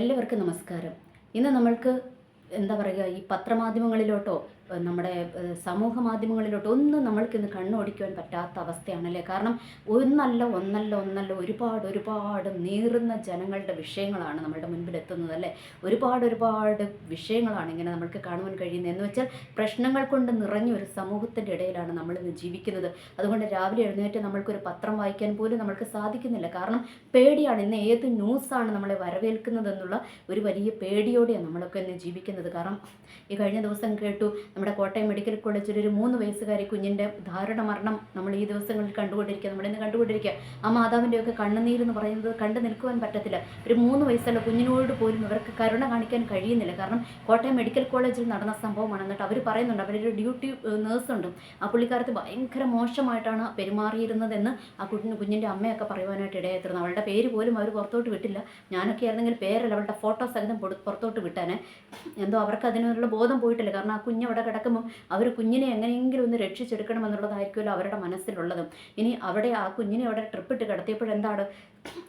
എല്ലാവർക്കും നമസ്കാരം. ഇന്ന് നമ്മൾക്ക് എന്താ പറയുക ഈ പത്രമാധ്യമങ്ങളിലോട്ടോ നമ്മുടെ സമൂഹ മാധ്യമങ്ങളിലോട്ട് ഒന്നും നമ്മൾക്ക് ഇന്ന് കണ്ണോടിക്കുവാൻ പറ്റാത്ത അവസ്ഥയാണല്ലേ? കാരണം ഒന്നല്ല ഒന്നല്ല ഒന്നല്ല ഒരുപാട് ഒരുപാട് നീറുന്ന ജനങ്ങളുടെ വിഷയങ്ങളാണ് നമ്മുടെ മുൻപിൽ എത്തുന്നത് അല്ലേ ഒരുപാട് ഒരുപാട് വിഷയങ്ങളാണ് ഇങ്ങനെ നമ്മൾക്ക് കാണുവാൻ കഴിയുന്നത്. എന്ന് വെച്ചാൽ പ്രശ്നങ്ങൾ കൊണ്ട് നിറഞ്ഞ ഒരു സമൂഹത്തിന്റെ ഇടയിലാണ് നമ്മളിന്ന് ജീവിക്കുന്നത്. അതുകൊണ്ട് രാവിലെ എഴുന്നേറ്റ് നമ്മൾക്കൊരു പത്രം വായിക്കാൻ പോലും നമ്മൾക്ക് സാധിക്കുന്നില്ല. കാരണം പേടിയാണ്. ഇന്ന് ഏത് ന്യൂസാണ് നമ്മളെ വരവേൽക്കുന്നതെന്നുള്ള ഒരു വലിയ പേടിയോടെയാണ് നമ്മളൊക്കെ ഇന്ന് ജീവിക്കുന്നത്. കാരണം ഈ കഴിഞ്ഞ ദിവസം കേട്ടു നമ്മുടെ കോട്ടയം മെഡിക്കൽ കോളേജിൽ ഒരു മൂന്ന് വയസ്സുകാരി കുഞ്ഞിന്റെ ദാരുണ മരണം നമ്മൾ ഈ ദിവസങ്ങളിൽ കണ്ടുകൊണ്ടിരിക്കുക നമ്മളിന്ന് കണ്ടുകൊണ്ടിരിക്കുക. ആ മാതാവിന്റെയൊക്കെ കണ്ണുനീരെന്ന് പറയുന്നത് കണ്ടു നിൽക്കുവാൻ പറ്റത്തില്ല. ഒരു മൂന്ന് വയസ്സുള്ള കുഞ്ഞിനോട് പോലും ഇവർക്ക് കരുണ കാണിക്കാൻ കഴിയുന്നില്ല. കാരണം കോട്ടയം മെഡിക്കൽ കോളേജിൽ നടന്ന സംഭവമാണ്. എന്നിട്ട് അവർ പറയുന്നുണ്ട് അവരൊരു ഡ്യൂട്ടി നേഴ്സുണ്ട്. ആ പുള്ളിക്കാരത്ത് ഭയങ്കര മോശമായിട്ടാണ് പെരുമാറിയിരുന്നതെന്ന് ആ കുഞ്ഞിന് കുഞ്ഞിന്റെ അമ്മയൊക്കെ പറയുവാനായിട്ട് ഇടയായിത്തീർന്നു. അവളുടെ പേര് പോലും അവർ പുറത്തോട്ട് വിട്ടില്ല. ഞാനൊക്കെ ആയിരുന്നെങ്കിൽ പേരല്ല അവളുടെ ഫോട്ടോ സഹിതം പുറത്തോട്ട് വിട്ടാൻ എന്തോ അവർക്ക് അതിനുള്ള ബോധം പോയിട്ടില്ല. കാരണം ആ കുഞ്ഞ് അവിടെ കിടക്കുമ്പം അവർ കുഞ്ഞിനെ എങ്ങനെയെങ്കിലും ഒന്ന് രക്ഷിച്ചെടുക്കണം എന്നുള്ളതായിരിക്കുമല്ലോ അവരുടെ മനസ്സിലുള്ളതും. ഇനി അവിടെ ആ കുഞ്ഞിനെ അവിടെ ട്രിപ്പിട്ട് കിടത്തിയപ്പോഴെന്താണ്?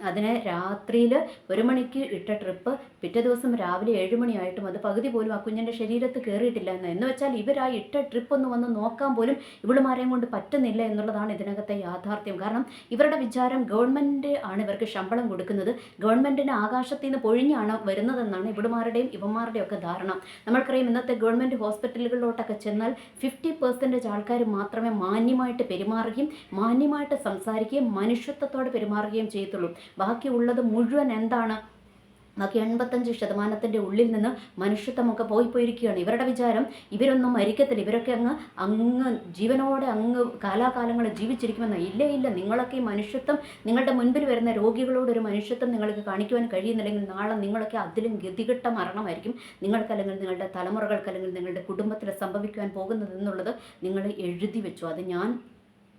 അതിനെ രാത്രിയിൽ ഒരു മണിക്ക് ഇട്ട ട്രിപ്പ് പിറ്റേ ദിവസം രാവിലെ ഏഴ് മണിയായിട്ടും അത് പകുതി പോലും ആ കുഞ്ഞിന്റെ ശരീരത്ത് കയറിയിട്ടില്ല എന്ന്. എന്ന് വെച്ചാൽ ഇവർ ആ ഇട്ട ട്രിപ്പ് ഒന്ന് വന്ന് നോക്കാൻ പോലും ഇവളുമാരെയും കൊണ്ട് പറ്റുന്നില്ല എന്നുള്ളതാണ് ഇതിനകത്തെ യാഥാർത്ഥ്യം. കാരണം ഇവരുടെ വിചാരം ഗവൺമെന്റ് ആണ് ഇവർക്ക് ശമ്പളം കൊടുക്കുന്നത്. ഗവൺമെന്റിന് ആകാശത്തിൽ നിന്ന് പൊഴിഞ്ഞാണ് വരുന്നതെന്നാണ് ഇവിടുമാരുടെയും ഇവന്മാരുടെയും ഒക്കെ ധാരണ. നമ്മൾക്കറിയാം ഇന്നത്തെ ഗവൺമെന്റ് ഹോസ്പിറ്റലുകളിലോട്ടൊക്കെ ചെന്നാൽ ഫിഫ്റ്റി പെർസെന്റേജ് ആൾക്കാർ മാത്രമേ മാന്യമായിട്ട് പെരുമാറുകയും മാന്യമായിട്ട് സംസാരിക്കുകയും മനുഷ്യത്വത്തോടെ പെരുമാറുകയും ചെയ്യത്തുള്ളൂ. ബാക്കിയുള്ളത് മുഴുവൻ എന്താണ്? ബാക്കി എൺപത്തഞ്ച് ശതമാനത്തിന്റെ ഉള്ളിൽ നിന്ന് മനുഷ്യത്വമൊക്കെ പോയി പോയിരിക്കുകയാണ്. ഇവരുടെ വിചാരം ഇവരൊന്നും മരിക്കത്തില്ല. ഇവരൊക്കെ അങ്ങ് അങ്ങ് ജീവനോടെ അങ്ങ് കാലാകാലങ്ങൾ ജീവിച്ചിരിക്കുമെന്ന്. ഇല്ല ഇല്ല. നിങ്ങളൊക്കെ ഈ മനുഷ്യത്വം നിങ്ങളുടെ മുൻപിൽ വരുന്ന രോഗികളോട് ഒരു മനുഷ്യത്വം നിങ്ങൾക്ക് കാണിക്കുവാൻ കഴിയുന്നില്ലെങ്കിൽ നാളെ നിങ്ങളൊക്കെ അതിലും ഗതികെട്ട മരണമായിരിക്കും. നിങ്ങൾക്ക് അല്ലെങ്കിൽ നിങ്ങളുടെ തലമുറകൾക്ക് അല്ലെങ്കിൽ നിങ്ങളുടെ കുടുംബത്തിൽ സംഭവിക്കുവാൻ പോകുന്നത് എന്നുള്ളത് നിങ്ങൾ എഴുതി വെച്ചു. അത് ഞാൻ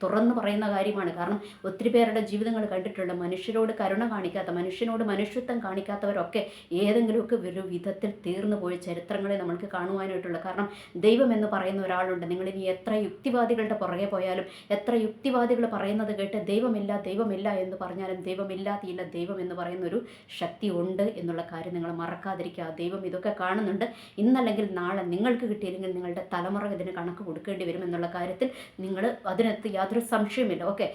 തുറന്നു പറയുന്ന കാര്യമാണ്. കാരണം ഒത്തിരി പേരുടെ ജീവിതങ്ങൾ കണ്ടിട്ടുണ്ട്. മനുഷ്യരോട് കരുണ കാണിക്കാത്ത മനുഷ്യനോട് മനുഷ്യത്വം കാണിക്കാത്തവരൊക്കെ ഏതെങ്കിലുമൊക്കെ ഒരു വിധത്തിൽ തീർന്നു പോയ ചരിത്രങ്ങളെ നമ്മൾക്ക് കാണുവാനായിട്ടുള്ള. കാരണം ദൈവം എന്ന് പറയുന്ന ഒരാളുണ്ട്. നിങ്ങളിനി എത്ര യുക്തിവാദികളുടെ പുറകെ പോയാലും എത്ര യുക്തിവാദികൾ പറയുന്നത് കേട്ട് ദൈവമില്ല ദൈവമില്ല എന്ന് പറഞ്ഞാലും ദൈവമില്ലാത്തില്ല ദൈവം എന്ന് പറയുന്ന ഒരു ശക്തി ഉണ്ട് എന്നുള്ള കാര്യം നിങ്ങൾ മറക്കാതിരിക്കുക. ദൈവം ഇതൊക്കെ കാണുന്നുണ്ട്. ഇന്നല്ലെങ്കിൽ നാളെ നിങ്ങൾക്ക് കിട്ടിയില്ലെങ്കിൽ നിങ്ങളുടെ തലമുറ ഇതിന് കണക്ക് കൊടുക്കേണ്ടി വരും എന്നുള്ള കാര്യത്തിൽ നിങ്ങൾ അതിനകത്ത് യാതൊരു സംശയമില്ല ഓക്കെ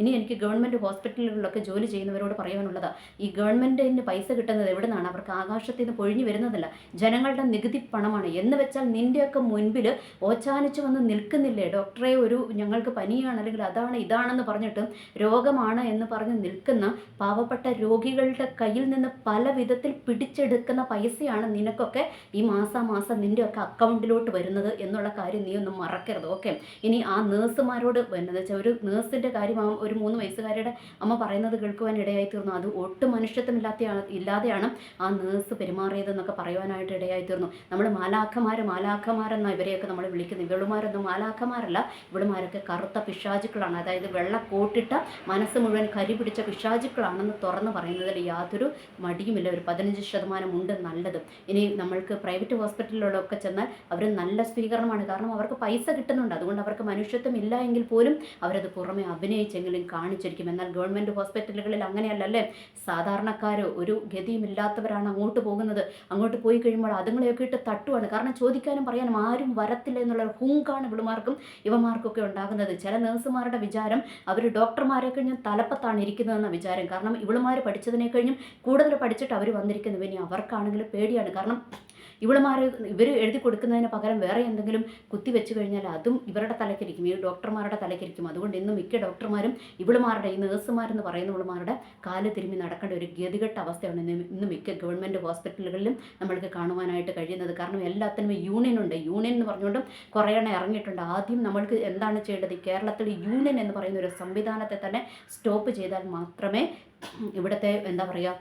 ഇനി എനിക്ക് ഗവൺമെന്റ് ഹോസ്പിറ്റലുകളിലൊക്കെ ജോലി ചെയ്യുന്നവരോട് പറയാനുള്ളത് ഈ ഗവൺമെന്റിന് പൈസ കിട്ടുന്നത് എവിടെ നിന്നാണ് അവർക്ക് ആകാശത്തിൽ നിന്ന് പൊഴിഞ്ഞു വരുന്നതല്ല. ജനങ്ങളുടെ നികുതി പണമാണ്. എന്ന് വെച്ചാൽ നിന്റെയൊക്കെ മുൻപിൽ ഓച്ചാനിച്ച് വന്ന് നിൽക്കുന്നില്ലേ? ഡോക്ടറെ ഒരു ഞങ്ങൾക്ക് പനിയാണ് അല്ലെങ്കിൽ അതാണ് ഇതാണെന്ന് പറഞ്ഞിട്ട് രോഗമാണ് എന്ന് പറഞ്ഞ് നിൽക്കുന്ന പാവപ്പെട്ട രോഗികളുടെ കയ്യിൽ നിന്ന് പല വിധത്തിൽ പിടിച്ചെടുക്കുന്ന പൈസയാണ് നിനക്കൊക്കെ ഈ മാസാമാസം നിന്റെയൊക്കെ അക്കൗണ്ടിലോട്ട് വരുന്നത് എന്നുള്ള കാര്യം നീ ഒന്നും മറക്കരുത്. ഓക്കെ ഇനി ആ നേഴ്സുമാരോട് എന്താ വെച്ചാൽ ഒരു നേഴ്സിന്റെ കാര്യം ഒരു മൂന്ന് വയസ്സുകാരുടെ അമ്മ പറയുന്നത് കേൾക്കുവാൻ ഇടയായി തീർന്നു. അത് ഒട്ടും മനുഷ്യത്വമില്ലാത്ത ഇല്ലാതെയാണ് ആ നേഴ്സ് പെരുമാറിയതെന്നൊക്കെ പറയുവാനായിട്ട് ഇടയായി തീർന്നു. നമ്മൾ മാലാഖമാർ മാലാഖമാരെന്ന ഇവരെയൊക്കെ നമ്മൾ വിളിക്കുന്നത്. ഇവളുമാരൊന്നും മാലാഖമാരല്ല. ഇവളുമാരൊക്കെ കറുത്ത പിശാചുക്കളാണ്. അതായത് വെള്ള കോട്ടിട്ട മനസ്സ് മുഴുവൻ കരി പിടിച്ച പിശാചുക്കളാണെന്ന് തുറന്ന് പറയുന്നതിൽ യാതൊരു മടിയുമില്ല. ഒരു പതിനഞ്ച് ശതമാനം ഉണ്ട് നല്ലത്. ഇനി നമ്മൾക്ക് പ്രൈവറ്റ് ഹോസ്പിറ്റലുകളിലൊക്കെ ചെന്നാൽ അവർ നല്ല സ്വീകരണമാണ്. കാരണം അവർക്ക് പൈസ കിട്ടുന്നുണ്ട്. അതുകൊണ്ട് അവർക്ക് മനുഷ്യത്വം ഇല്ല എങ്കിൽ പോലും അവരത് പുറമെ അഭിനയിച്ചെങ്കിലും കാണിച്ചിരിക്കും. എന്നാൽ ഗവൺമെന്റ് ഹോസ്പിറ്റലുകളിൽ അങ്ങനെയല്ലല്ലേ? സാധാരണക്കാർ ഒരു ഗതിയുമില്ലാത്തവരാണ് അങ്ങോട്ട് പോകുന്നത്. അങ്ങോട്ട് പോയി കഴിയുമ്പോൾ അതുങ്ങളെയൊക്കെ ഇട്ട് തട്ടുവാണ്. കാരണം ചോദിക്കാനും പറയാനും ആരും വരത്തില്ല എന്നുള്ള ഹുങ്കാണ് ഇവളുമാർക്കും ഇവമാർക്കൊക്കെ ഉണ്ടാകുന്നത്. ചില നേഴ്സുമാരുടെ വിചാരം അവർ ഡോക്ടർമാരെ കഴിഞ്ഞും തലപ്പത്താണ് ഇരിക്കുന്നതെന്ന വിചാരം. കാരണം ഇവളുമാർ പഠിച്ചതിനെ കഴിഞ്ഞും കൂടുതൽ പഠിച്ചിട്ട് അവർ വന്നിരിക്കുന്നത്. ഇനി അവർക്കാണെങ്കിൽ പേടിയാണ്. കാരണം ഇവളുമാർ ഇവർ എഴുതി കൊടുക്കുന്നതിന് പകരം വേറെ എന്തെങ്കിലും കുത്തി വെച്ച് കഴിഞ്ഞാൽ അതും ഇവരുടെ തലക്കിരിക്കും ഈ ഡോക്ടർമാരുടെ തലക്കിരിക്കും അതുകൊണ്ട് ഇന്ന് മിക്ക ഡോക്ടർമാരും ഇവളുമാരുടെ ഈ നേഴ്സുമാരെന്ന് പറയുന്ന ഇവളുമാരുടെ കാൽ തിരുമ്മി നടക്കേണ്ട ഒരു ഗതികെട്ട അവസ്ഥയാണ് ഇന്ന് ഇന്ന് മിക്ക ഗവൺമെന്റ് ഹോസ്പിറ്റലുകളിലും നമ്മൾക്ക് കാണുവാനായിട്ട് കഴിയുന്നത്. കാരണം എല്ലാത്തിനും യൂണിയൻ ഉണ്ട്. യൂണിയൻ എന്ന് പറഞ്ഞുകൊണ്ടും കുറേ എണ്ണം ഇറങ്ങിയിട്ടുണ്ട്. ആദ്യം നമ്മൾക്ക് എന്താണ് ചെയ്യേണ്ടത്? കേരളത്തിൽ യൂണിയൻ എന്ന് പറയുന്ന ഒരു സംവിധാനത്തെ തന്നെ സ്റ്റോപ്പ് ചെയ്താൽ മാത്രമേ ഇവിടുത്തെ എന്താ പറയുക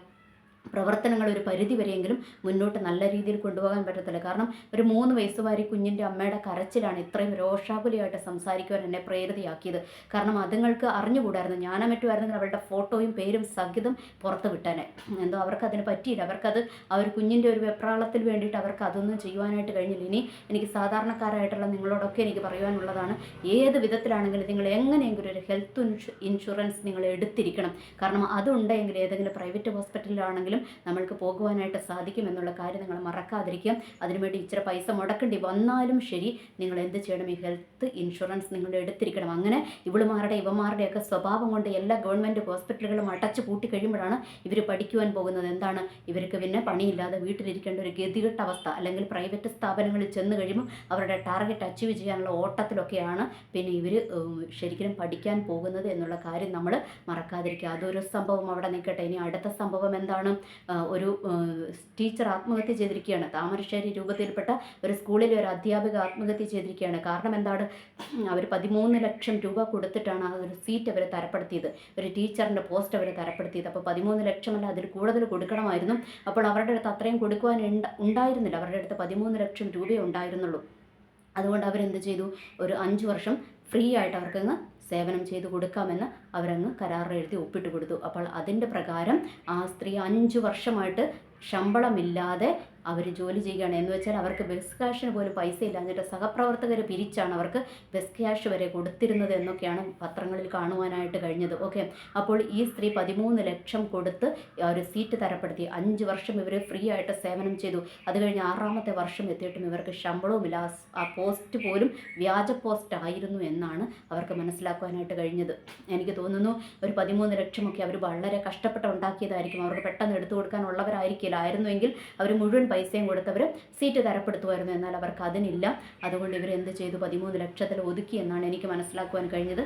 പ്രവർത്തനങ്ങൾ ഒരു പരിധി വരെയെങ്കിലും മുന്നോട്ട് നല്ല രീതിയിൽ കൊണ്ടുപോകാൻ പറ്റത്തില്ല. കാരണം ഒരു മൂന്ന് വയസ്സുകാരി കുഞ്ഞിന്റെ അമ്മയുടെ കരച്ചിലാണ് ഇത്രയും രോഷാകുലിയായിട്ട് സംസാരിക്കുവാൻ എന്നെ പ്രേരിതയാക്കിയത്. കാരണം അതുങ്ങൾക്ക് അറിഞ്ഞുകൂടായിരുന്നു. ഞാനാ മറ്റുമായിരുന്നെങ്കിൽ അവരുടെ ഫോട്ടോയും പേരും സഹിതം പുറത്ത് വിട്ടാനെ. എന്തോ അവർക്ക് അതിന് പറ്റിയില്ല. അവർക്കത് ആ ഒരു കുഞ്ഞിന്റെ ഒരു വെപ്രാളത്തിൽ വേണ്ടിയിട്ട് അവർക്ക് അതൊന്നും ചെയ്യുവാനായിട്ട് കഴിഞ്ഞില്ല. ഇനി എനിക്ക് സാധാരണക്കാരായിട്ടുള്ള നിങ്ങളോടൊക്കെ എനിക്ക് പറയുവാനുള്ളതാണ് ഏത് വിധത്തിലാണെങ്കിലും നിങ്ങൾ എങ്ങനെയെങ്കിലും ഒരു ഹെൽത്ത് ഇൻഷുറൻസ് നിങ്ങൾ എടുത്തിരിക്കണം. കാരണം അതുണ്ടെങ്കിൽ ഏതെങ്കിലും പ്രൈവറ്റ് ഹോസ്പിറ്റലിലാണെങ്കിലും വേണമെങ്കിലും നമ്മൾക്ക് പോകുവാനായിട്ട് സാധിക്കും എന്നുള്ള കാര്യം നിങ്ങൾ മറക്കാതിരിക്കുക. അതിനുവേണ്ടി ഇച്ചിരി പൈസ മുടക്കേണ്ടി വന്നാലും ശരി നിങ്ങൾ എന്ത് ചെയ്യണം? ഈ ഹെൽത്ത് ഇൻഷുറൻസ് നിങ്ങൾ എടുത്തിരിക്കണം. അങ്ങനെ ഇവളുമാരുടെ ഇവമാരുടെയൊക്കെ സ്വഭാവം കൊണ്ട് എല്ലാ ഗവൺമെന്റ് ഹോസ്പിറ്റലുകളും അടച്ചു പൂട്ടി കഴിയുമ്പോഴാണ് ഇവർ പഠിക്കുവാൻ പോകുന്നത്. എന്താണ്? ഇവർക്ക് പിന്നെ പണിയില്ലാതെ വീട്ടിലിരിക്കേണ്ട ഒരു ഗതികെട്ട അവസ്ഥ. അല്ലെങ്കിൽ പ്രൈവറ്റ് സ്ഥാപനങ്ങളിൽ ചെന്ന് കഴിയുമ്പോൾ അവരുടെ ടാർഗറ്റ് അച്ചീവ് ചെയ്യാനുള്ള ഓട്ടത്തിലൊക്കെയാണ് പിന്നെ ഇവർ ശരിക്കും പഠിക്കാൻ പോകുന്നത് എന്നുള്ള കാര്യം നമ്മൾ മറക്കാതിരിക്കുക. അതൊരു സംഭവം അവിടെ നിൽക്കട്ടെ. ഇനി അടുത്ത സംഭവം എന്താണ്? ഒരു ടീച്ചർ ആത്മഹത്യ ചെയ്തിരിക്കുകയാണ്. താമരശ്ശേരി രൂപത്തിൽപ്പെട്ട ഒരു സ്കൂളിലെ ഒരു അധ്യാപിക ആത്മഹത്യ ചെയ്തിരിക്കുകയാണ്. കാരണം എന്താണ്? അവർ പതിമൂന്ന് ലക്ഷം രൂപ കൊടുത്തിട്ടാണ് ആ ഒരു സീറ്റ് അവർ തരപ്പെടുത്തിയത്. ഒരു ടീച്ചറിന്റെ പോസ്റ്റ് അവർ തരപ്പെടുത്തിയത്. അപ്പോൾ പതിമൂന്ന് ലക്ഷമല്ല അതിൽ കൂടുതൽ കൊടുക്കണമായിരുന്നു. അപ്പോൾ അവരുടെ അടുത്ത് അത്രയും കൊടുക്കുവാൻ ഉണ്ടായിരുന്നില്ല. അവരുടെ അടുത്ത് പതിമൂന്ന് ലക്ഷം രൂപയേ ഉണ്ടായിരുന്നുള്ളൂ. അതുകൊണ്ട് അവരെന്ത് ചെയ്തു? ഒരു അഞ്ച് വർഷം ഫ്രീ ആയിട്ട് അവർക്കങ്ങ് സേവനം ചെയ്തു കൊടുക്കാമെന്ന് അവരങ്ങ് കരാറിലെഴുതി ഒപ്പിട്ട് കൊടുത്തു അപ്പോൾ അതിന്റെ പ്രകാരം ആ സ്ത്രീ അഞ്ച് വർഷമായിട്ട് ശമ്പളമില്ലാതെ അവർ ജോലി ചെയ്യുകയാണ്. എന്ന് വെച്ചാൽ അവർക്ക് ബസ് ക്യാഷിന് പോലും പൈസ ഇല്ല എന്നിട്ട് സഹപ്രവർത്തകർ പിരിച്ചാണ് അവർക്ക് ബസ് ക്യാഷ് വരെ കൊടുത്തിരുന്നത് എന്നൊക്കെയാണ് പത്രങ്ങളിൽ കാണുവാനായിട്ട് കഴിഞ്ഞത്. ഓക്കെ. അപ്പോൾ ഈ സ്ത്രീ പതിമൂന്ന് ലക്ഷം കൊടുത്ത് ഒരു സീറ്റ് തരപ്പെടുത്തി. അഞ്ച് വർഷം ഇവർ ഫ്രീ ആയിട്ട് സേവനം ചെയ്തു. അത് കഴിഞ്ഞ് ആറാമത്തെ വർഷം എത്തിയിട്ടും ഇവർക്ക് ശമ്പളവുമില്ല ആ പോസ്റ്റ് പോലും വ്യാജ പോസ്റ്റ് ആയിരുന്നു എന്നാണ് അവർക്ക് മനസ്സിലാക്കുവാനായിട്ട് കഴിഞ്ഞത്. എനിക്ക് തോന്നുന്നു ഒരു പതിമൂന്ന് ലക്ഷമൊക്കെ അവർ വളരെ കഷ്ടപ്പെട്ട് ഉണ്ടാക്കിയതായിരിക്കും. അവർക്ക് പെട്ടെന്ന് എടുത്തു കൊടുക്കാനുള്ളവരായിരിക്കില്ല ആയിരുന്നുവെങ്കിൽ അവർ മുഴുവൻ പൈസയും കൊടുത്തവർ സീറ്റ് തരപ്പെടുത്തുമായിരുന്നു എന്നാൽ അവർക്ക് അതിനില്ല. അതുകൊണ്ട് ഇവർ എന്ത് ചെയ്തു? പതിമൂന്ന് ലക്ഷത്തിൽ ഒതുക്കി എന്നാണ് എനിക്ക് മനസ്സിലാക്കുവാൻ കഴിഞ്ഞത്.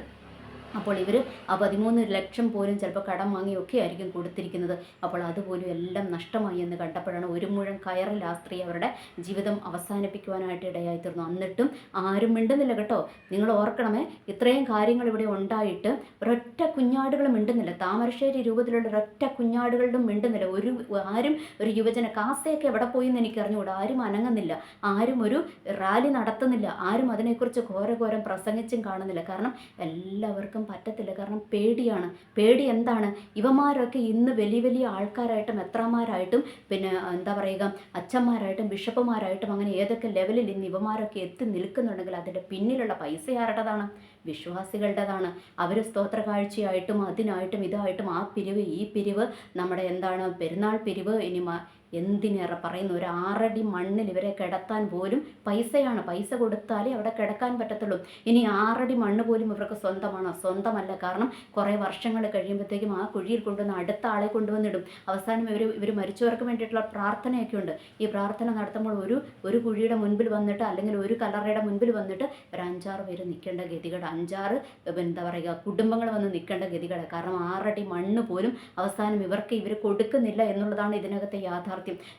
അപ്പോൾ ഇവർ ആ പതിമൂന്ന് ലക്ഷം പോലും ചിലപ്പോൾ കടം വാങ്ങിയൊക്കെ ആയിരിക്കും കൊടുത്തിരിക്കുന്നത്. അപ്പോൾ അതുപോലും എല്ലാം നഷ്ടമായി എന്ന് കണ്ടപ്പോഴാണ് ഒരു മുഴം കയറിൽ ആ സ്ത്രീ അവരുടെ ജീവിതം അവസാനിപ്പിക്കുവാനായിട്ട് ഇടയായിത്തീർന്നു എന്നിട്ടും ആരും മിണ്ടുന്നില്ല കേട്ടോ. നിങ്ങൾ ഓർക്കണമേ ഇത്രയും കാര്യങ്ങൾ ഇവിടെ ഉണ്ടായിട്ട് ഒരൊറ്റ കുഞ്ഞാടുകൾ മിണ്ടുന്നില്ല. താമരശ്ശേരി രൂപത്തിലുള്ള ഒരൊറ്റ കുഞ്ഞാടുകളിലും മിണ്ടുന്നില്ല. ഒരു ആരും ഒരു യുവജന കാസയൊക്കെ എവിടെ പോയി എന്ന് എനിക്ക് അറിഞ്ഞുകൂടാ. ആരും അനങ്ങുന്നില്ല. ആരും ഒരു റാലി നടത്തുന്നില്ല. ആരും അതിനെക്കുറിച്ച് ഘോരഘോരം പ്രസംഗിച്ചും കാണുന്നില്ല. കാരണം എല്ലാവർക്കും പറ്റത്തില്ല. കാരണം പേടിയാണ്. പേടി എന്താണ്? ഇവന്മാരൊക്കെ ഇന്ന് വലിയ വലിയ ആൾക്കാരായിട്ടും എത്രമാരായിട്ടും പിന്നെ എന്താ പറയുക അച്ഛന്മാരായിട്ടും ബിഷപ്പുമാരായിട്ടും അങ്ങനെ ഏതൊക്കെ ലെവലിൽ ഇന്ന് ഇവന്മാരൊക്കെ എത്തി നിൽക്കുന്നുണ്ടെങ്കിൽ അതിന്റെ പിന്നിലുള്ള പൈസ ആരുടേതാണ് വിശ്വാസികളുടേതാണ്. അവർ സ്തോത്ര കാഴ്ചയായിട്ടും അതിനായിട്ടും ഇതായിട്ടും ആ പിരിവ് ഈ പിരിവ് നമ്മുടെ എന്താണ് പെരുന്നാൾ പിരിവ് ഇനി എന്തിനേറെ പറയുന്ന? ഒരു ആറടി മണ്ണിൽ ഇവരെ കിടത്താൻ പോലും പൈസയാണ്. പൈസ കൊടുത്താലേ അവിടെ കിടക്കാൻ പറ്റത്തുള്ളൂ. ഇനി ആറടി മണ്ണ് പോലും ഇവർക്ക് സ്വന്തമാണ്? സ്വന്തമല്ല. കാരണം കുറേ വർഷങ്ങൾ കഴിയുമ്പോഴത്തേക്കും ആ കുഴിയിൽ കൊണ്ടുവന്ന് അടുത്ത ആളെ കൊണ്ടുവന്നിടും. അവസാനം ഇവർ ഇവർ മരിച്ചവർക്ക് വേണ്ടിയിട്ടുള്ള പ്രാർത്ഥനയൊക്കെ ഉണ്ട്. ഈ പ്രാർത്ഥന നടത്തുമ്പോൾ ഒരു ഒരു കുഴിയുടെ മുൻപിൽ വന്നിട്ട് അല്ലെങ്കിൽ ഒരു കല്ലറയുടെ മുൻപിൽ വന്നിട്ട് ഒരു അഞ്ചാറ് പേര് നിൽക്കേണ്ട ഗതികേട്. അഞ്ചാറ് എന്താ പറയുക കുടുംബങ്ങൾ വന്ന് നിൽക്കേണ്ട ഗതികേട്. കാരണം ആറടി മണ്ണ് പോലും അവസാനം ഇവർക്ക് ഇവർ കൊടുക്കുന്നില്ല എന്നുള്ളതാണ് ഇതിനകത്തെ യാഥാർത്ഥ്യം.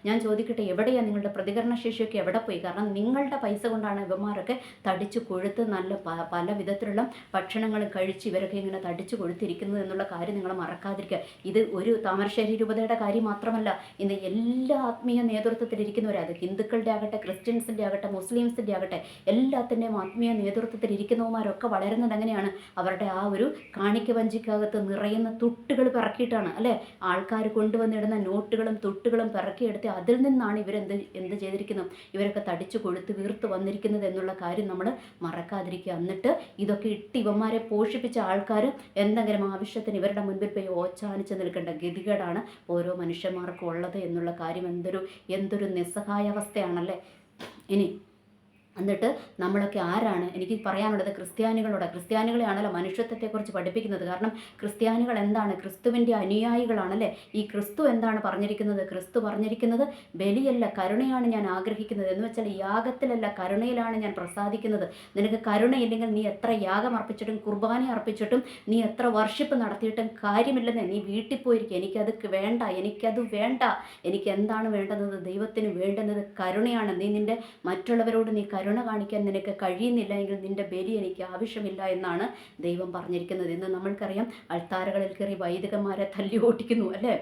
ഞാൻ ചോദിക്കട്ടെ എവിടെയാണ് നിങ്ങളുടെ പ്രതികരണ ശേഷിയൊക്കെ എവിടെ പോയി? കാരണം നിങ്ങളുടെ പൈസ കൊണ്ടാണ് ഇവന്മാരൊക്കെ തടിച്ച് കൊഴുത്ത് നല്ല പല വിധത്തിലുള്ള ഭക്ഷണങ്ങൾ കഴിച്ച് ഇവരൊക്കെ ഇങ്ങനെ തടിച്ച് കൊഴുത്തിരിക്കുന്നത് എന്നുള്ള കാര്യം നിങ്ങൾ മറക്കാതിരിക്കുക. ഇത് ഒരു താമരശ്ശേരി രൂപതയുടെ കാര്യം മാത്രമല്ല ഇന്ന് എല്ലാ ആത്മീയ നേതൃത്വത്തിലിരിക്കുന്നവരത് ഹിന്ദുക്കളുടെ ആകട്ടെ ക്രിസ്ത്യൻസിന്റെ ആകട്ടെ മുസ്ലിംസിന്റെ ആകട്ടെ എല്ലാത്തിന്റെയും ആത്മീയ നേതൃത്വത്തിൽ ഇരിക്കുന്നവന്മാരൊക്കെ വളരുന്നത് എങ്ങനെയാണ് അവരുടെ ആ ഒരു കാണിക്ക വഞ്ചിക്കകത്ത് നിറയുന്ന തുട്ടുകൾ പിറക്കിയിട്ടാണ് അല്ലേ? ആൾക്കാർ കൊണ്ടുവന്നിടുന്ന നോട്ടുകളും തുട്ടുകളും പിറക്കിയെടുത്ത് അതിൽ നിന്നാണ് ഇവരെന്ത് എന്ത് ചെയ്തിരിക്കുന്നത് ഇവരൊക്കെ തടിച്ചു കൊഴുത്ത് വീർത്ത് വന്നിരിക്കുന്നത് എന്നുള്ള കാര്യം നമ്മൾ മറക്കാതിരിക്കുക. എന്നിട്ട് ഇതൊക്കെ ഇട്ട് ഇവന്മാരെ പോഷിപ്പിച്ച ആൾക്കാർ എന്തെങ്കിലും ആവശ്യത്തിന് ഇവരുടെ മുൻപിൽ പോയി ഓച്ചാനിച്ച് നിൽക്കേണ്ട ഗതികേടാണ് ഓരോ മനുഷ്യന്മാർക്കും ഉള്ളത് എന്നുള്ള കാര്യം എന്തൊരു എന്തൊരു നിസ്സഹായാവസ്ഥയാണല്ലേ? ഇനി എന്നിട്ട് നമ്മളൊക്കെ ആരാണ്? എനിക്ക് പറയാനുള്ളത് ക്രിസ്ത്യാനികളോട്. ക്രിസ്ത്യാനികളെയാണല്ലോ മനുഷ്യത്വത്തെക്കുറിച്ച് പഠിപ്പിക്കുന്നത്. കാരണം ക്രിസ്ത്യാനികൾ എന്താണ്? ക്രിസ്തുവിന്റെ അനുയായികളാണല്ലേ? ഈ ക്രിസ്തു എന്താണ് പറഞ്ഞിരിക്കുന്നത്? ക്രിസ്തു പറഞ്ഞിരിക്കുന്നത് ബലിയല്ല കരുണയാണ് ഞാൻ ആഗ്രഹിക്കുന്നത്. എന്ന് വെച്ചാൽ യാഗത്തിലല്ല കരുണയിലാണ് ഞാൻ പ്രസാദിക്കുന്നത്. നിനക്ക് കരുണയില്ലെങ്കിൽ നീ എത്ര യാഗം അർപ്പിച്ചിട്ടും കുർബാന അർപ്പിച്ചിട്ടും നീ എത്ര വർഷിപ്പ് നടത്തിയിട്ടും കാര്യമില്ലെന്ന്. നീ വീട്ടിൽ പോയിരിക്കുക. എനിക്കത് വേണ്ട എനിക്കത് വേണ്ട. എനിക്ക് എന്താണ് വേണ്ടുന്നത്? ദൈവത്തിന് വേണ്ടുന്നത് കരുണയാണ്. നീ നിന്റെ മറ്റുള്ളവരോട് നീ കരുണ കാണിക്കാൻ നിനക്ക് കഴിയുന്നില്ല എങ്കിൽ നിന്റെ ബലി എനിക്ക് ആവശ്യമില്ല എന്നാണ് ദൈവം പറഞ്ഞിരിക്കുന്നത്. ഇന്ന് നമ്മൾക്കറിയാം അൾത്താരകളിൽ കയറി വൈദികന്മാരെ തല്ലി ഓട്ടിക്കുന്നു അല്ലേ?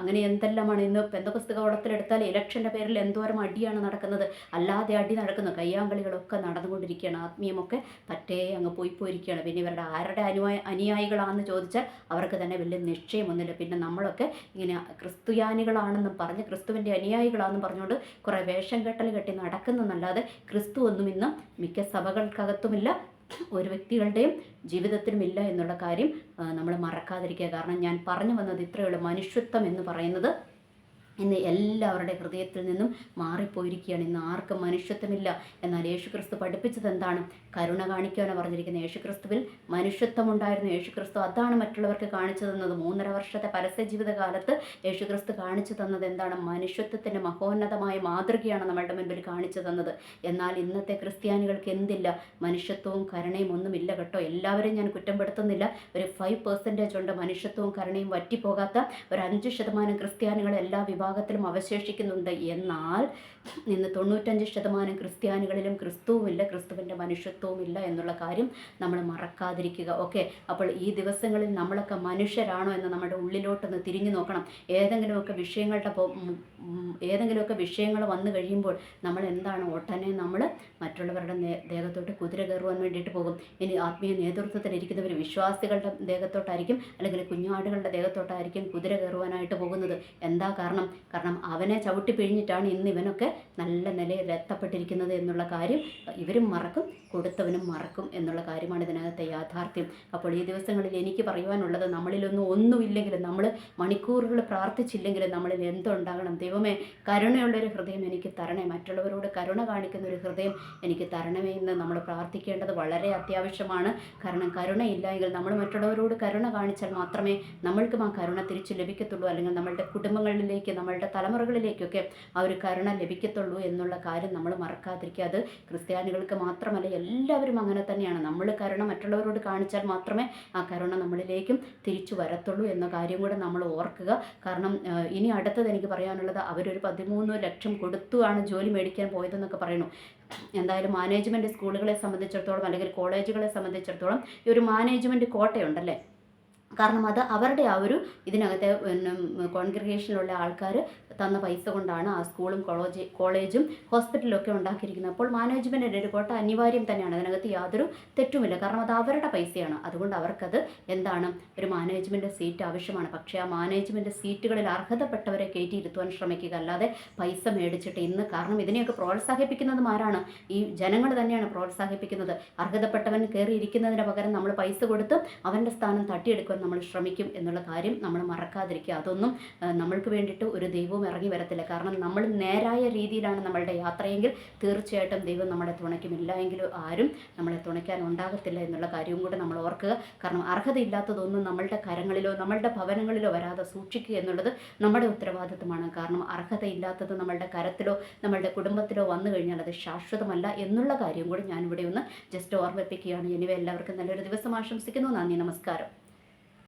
അങ്ങനെ എന്തെല്ലാമാണ് ഇന്ന് പെന്തപുസ്തക കുളത്തിലെടുത്താൽ ഇലക്ഷന്റെ പേരിൽ എന്തോരം അടിയാണ് നടക്കുന്നത്. അല്ലാതെ അടി നടക്കുന്നു. കയ്യാങ്കളികളൊക്കെ നടന്നുകൊണ്ടിരിക്കുകയാണ്. ആത്മീയമൊക്കെ പറ്റേ അങ്ങ് പോയി പോയിരിക്കുകയാണ്. പിന്നെ ഇവരുടെ ആരുടെ അനുയായ അനുയായികളാണെന്ന് ചോദിച്ചാൽ അവർക്ക് തന്നെ വലിയ നിശ്ചയമൊന്നുമില്ല. പിന്നെ നമ്മളൊക്കെ ഇങ്ങനെ ക്രിസ്തുയാനികളാണെന്നും പറഞ്ഞ് ക്രിസ്തുവിന്റെ അനുയായികളാണെന്നും പറഞ്ഞുകൊണ്ട് കുറേ വേഷം കെട്ടൽ കെട്ടി നടക്കുന്നതല്ലാതെ ക്രിസ്തു ഒന്നും ഇന്ന് മിക്ക സഭകൾക്കകത്തുമില്ല. ഒരു വ്യക്തികളുടെയും ജീവിതത്തിലുമില്ല എന്നുള്ള കാര്യം നമ്മൾ മറക്കാതിരിക്കുക. കാരണം ഞാൻ പറഞ്ഞു വന്നത് ഇത്രയുള്ള മനുഷ്യത്വം എന്ന് പറയുന്നത് ഇന്ന് എല്ലാവരുടെ ഹൃദയത്തിൽ നിന്നും മാറിപ്പോയിരിക്കുകയാണ്. ഇന്ന് ആർക്കും മനുഷ്യത്വമില്ല. എന്നാൽ യേശുക്രിസ്തു പഠിപ്പിച്ചത് എന്താണ്? കരുണ കാണിക്കാനാണ് പറഞ്ഞിരിക്കുന്നത്. യേശുക്രിസ്തുവിൽ മനുഷ്യത്വമുണ്ടായിരുന്നു. യേശുക്രിസ്തു അതാണ് മറ്റുള്ളവർക്ക് കാണിച്ചു തന്നത് മൂന്നര വർഷത്തെ പരസ്യ ജീവിതകാലത്ത് യേശുക്രിസ്തു കാണിച്ചു തന്നത് എന്താണ്? മനുഷ്യത്വത്തിന്റെ മഹോന്നതമായ മാതൃകയാണ് നമ്മളുടെ മുൻപിൽ കാണിച്ചു തന്നത്. എന്നാൽ ഇന്നത്തെ ക്രിസ്ത്യാനികൾക്ക് എന്തില്ല? മനുഷ്യത്വവും കരുണയും ഒന്നുമില്ല കേട്ടോ. എല്ലാവരെയും ഞാൻ കുറ്റപ്പെടുത്തുന്നില്ല. ഒരു ഫൈവ് പെർസെന്റേജ് ഉണ്ട്. മനുഷ്യത്വവും കരുണയും വറ്റിപ്പോകാത്ത ഒരു അഞ്ച് ശതമാനം ക്രിസ്ത്യാനികൾ എല്ലാ വിഭാഗത്തിലും അവശേഷിക്കുന്നുണ്ട്. എന്നാൽ ഇന്ന് തൊണ്ണൂറ്റഞ്ച് ശതമാനം ക്രിസ്ത്യാനികളിലും ക്രിസ്തുവുമില്ല ക്രിസ്തുവിന്റെ മനുഷ്യത്വവുമില്ല എന്നുള്ള കാര്യം നമ്മൾ മറക്കാതിരിക്കുക. ഓക്കെ? അപ്പോൾ ഈ ദിവസങ്ങളിൽ നമ്മളൊക്കെ മനുഷ്യരാണോ എന്ന് നമ്മുടെ ഉള്ളിലോട്ടൊന്ന് തിരിഞ്ഞു നോക്കണം. ഏതെങ്കിലുമൊക്കെ വിഷയങ്ങളുടെ ഏതെങ്കിലുമൊക്കെ വിഷയങ്ങൾ വന്നു കഴിയുമ്പോൾ നമ്മൾ എന്താണ് ഒട്ടനെ നമ്മൾ മറ്റുള്ളവരുടെ ദേഹത്തോട്ട് കുതിര കയറുവാൻ വേണ്ടിയിട്ട് പോകും. ഇനി ആത്മീയ നേതൃത്വത്തിലിരിക്കുന്നവർ വിശ്വാസികളുടെ ദേഹത്തോട്ടായിരിക്കും അല്ലെങ്കിൽ കുഞ്ഞാടുകളുടെ ദേഹത്തോട്ടായിരിക്കും കുതിര കയറുവാനായിട്ട് പോകുന്നത്. എന്താ കാരണം? കാരണം അവനെ ചവിട്ടി പിഴിഞ്ഞിട്ടാണ് ഇന്ന് ഇവനൊക്കെ നല്ല നിലയിൽ എത്തപ്പെട്ടിരിക്കുന്നത് എന്നുള്ള കാര്യം ഇവരും മറക്കും കൊടുത്തവനും മറക്കും എന്നുള്ള കാര്യമാണ് ഇതിനകത്തെ യാഥാർത്ഥ്യം. അപ്പോൾ ഈ ദിവസങ്ങളിൽ എനിക്ക് പറയുവാനുള്ളത് നമ്മളിലൊന്നും ഒന്നുമില്ലെങ്കിലും നമ്മൾ മണിക്കൂറുകൾ പ്രാർത്ഥിച്ചില്ലെങ്കിലും നമ്മളിൽ എന്തുണ്ടാകണം? ദൈവമേ കരുണയുള്ളൊരു ഹൃദയം എനിക്ക് തരണേ. മറ്റുള്ളവരോട് കരുണ കാണിക്കുന്ന ഒരു ഹൃദയം എനിക്ക് തരണമേ എന്ന് നമ്മൾ പ്രാർത്ഥിക്കേണ്ടത് വളരെ അത്യാവശ്യമാണ്. കാരണം കരുണയില്ലെങ്കിൽ നമ്മൾ മറ്റുള്ളവരോട് കരുണ കാണിച്ചാൽ മാത്രമേ നമ്മൾക്കും ആ കരുണ തിരിച്ചു ലഭിക്കത്തുള്ളൂ. അല്ലെങ്കിൽ നമ്മളുടെ കുടുംബങ്ങളിലേക്ക് നമ്മളുടെ തലമുറകളിലേക്കൊക്കെ ആ ഒരു കരുണ ലഭിക്കത്തുള്ളൂ എന്നുള്ള കാര്യം നമ്മൾ മറക്കാതിരിക്കുക. അത് ക്രിസ്ത്യാനികൾക്ക് മാത്രമല്ല എല്ലാവരും അങ്ങനെ തന്നെയാണ്. നമ്മൾ കരുണ മറ്റുള്ളവരോട് കാണിച്ചാൽ മാത്രമേ ആ കരുണ നമ്മളിലേക്കും തിരിച്ചു വരത്തുള്ളൂ എന്ന കാര്യം കൂടെ നമ്മൾ ഓർക്കുക. കാരണം ഇനി അടുത്തത് എനിക്ക് പറയാനുള്ളത് അവരൊരു പതിമൂന്ന് ലക്ഷം കൊടുത്തുമാണ് ജോലി മേടിക്കാൻ പോയതെന്നൊക്കെ പറയുന്നു. എന്തായാലും മാനേജ്മെന്റ് സ്കൂളുകളെ സംബന്ധിച്ചിടത്തോളം അല്ലെങ്കിൽ കോളേജുകളെ സംബന്ധിച്ചിടത്തോളം ഈ ഒരു മാനേജ്മെന്റ് കോട്ടയുണ്ടല്ലേ? കാരണം അത് അവരുടെ ആ ഒരു ഇതിനകത്തെ കോൺഗ്രിഗേഷനിലുള്ള ആൾക്കാർ തന്ന പൈസ കൊണ്ടാണ് ആ സ്കൂളും കോളേജ് കോളേജും ഹോസ്പിറ്റലും ഒക്കെ ഉണ്ടാക്കിയിരിക്കുന്നത്. അപ്പോൾ മാനേജ്മെന്റിന്റെ ഒരു കോട്ട അനിവാര്യം തന്നെയാണ്. അതിനകത്ത് യാതൊരു തെറ്റുമില്ല. കാരണം അത് അവരുടെ പൈസയാണ്. അതുകൊണ്ട് അവർക്കത് എന്താണ് ഒരു മാനേജ്മെന്റ് സീറ്റ് ആവശ്യമാണ്. പക്ഷേ ആ മാനേജ്മെന്റ് സീറ്റുകളിൽ അർഹതപ്പെട്ടവരെ കയറ്റിയിരുത്തുവാൻ ശ്രമിക്കുക. അല്ലാതെ പൈസ മേടിച്ചിട്ട് ഇന്ന് കാരണം ഇതിനെയൊക്കെ പ്രോത്സാഹിപ്പിക്കുന്നതും ആരാണ്? ഈ ജനങ്ങൾ തന്നെയാണ് പ്രോത്സാഹിപ്പിക്കുന്നത്. അർഹതപ്പെട്ടവൻ കയറിയിരിക്കുന്നതിന് പകരം നമ്മൾ പൈസ കൊടുത്ത് അവന്റെ സ്ഥാനം തട്ടിയെടുക്കുവാൻ നമ്മൾ ശ്രമിക്കും എന്നുള്ള കാര്യം നമ്മൾ മറക്കാതിരിക്കുക. അതൊന്നും നമ്മൾക്ക് വേണ്ടിയിട്ട് ഒരു ദൈവവും ഇറങ്ങി വരത്തില്ല. കാരണം നമ്മൾ നേരായ രീതിയിലാണ് നമ്മളുടെ യാത്രയെങ്കിൽ തീർച്ചയായിട്ടും ദൈവം നമ്മളെ തുണയ്ക്കുമില്ല എങ്കിലും ആരും നമ്മളെ തുണയ്ക്കാൻ ഉണ്ടാകത്തില്ല എന്നുള്ള കാര്യവും കൂടെ നമ്മൾ ഓർക്കുക. കാരണം അർഹതയില്ലാത്തതൊന്നും നമ്മളുടെ കരങ്ങളിലോ നമ്മളുടെ ഭവനങ്ങളിലോ വരാതെ സൂക്ഷിക്കുക എന്നുള്ളത് നമ്മുടെ ഉത്തരവാദിത്വമാണ്. കാരണം അർഹതയില്ലാത്തത് നമ്മളുടെ കരത്തിലോ നമ്മളുടെ കുടുംബത്തിലോ വന്നു കഴിഞ്ഞാൽ അത് ശാശ്വതമല്ല എന്നുള്ള കാര്യം കൂടി ഞാനിവിടെ ഒന്ന് ജസ്റ്റ് ഓർമ്മിപ്പിക്കുകയാണ്. എനിവേ എല്ലാവർക്കും നല്ലൊരു ദിവസം ആശംസിക്കുന്നു. നന്ദി നമസ്കാരം.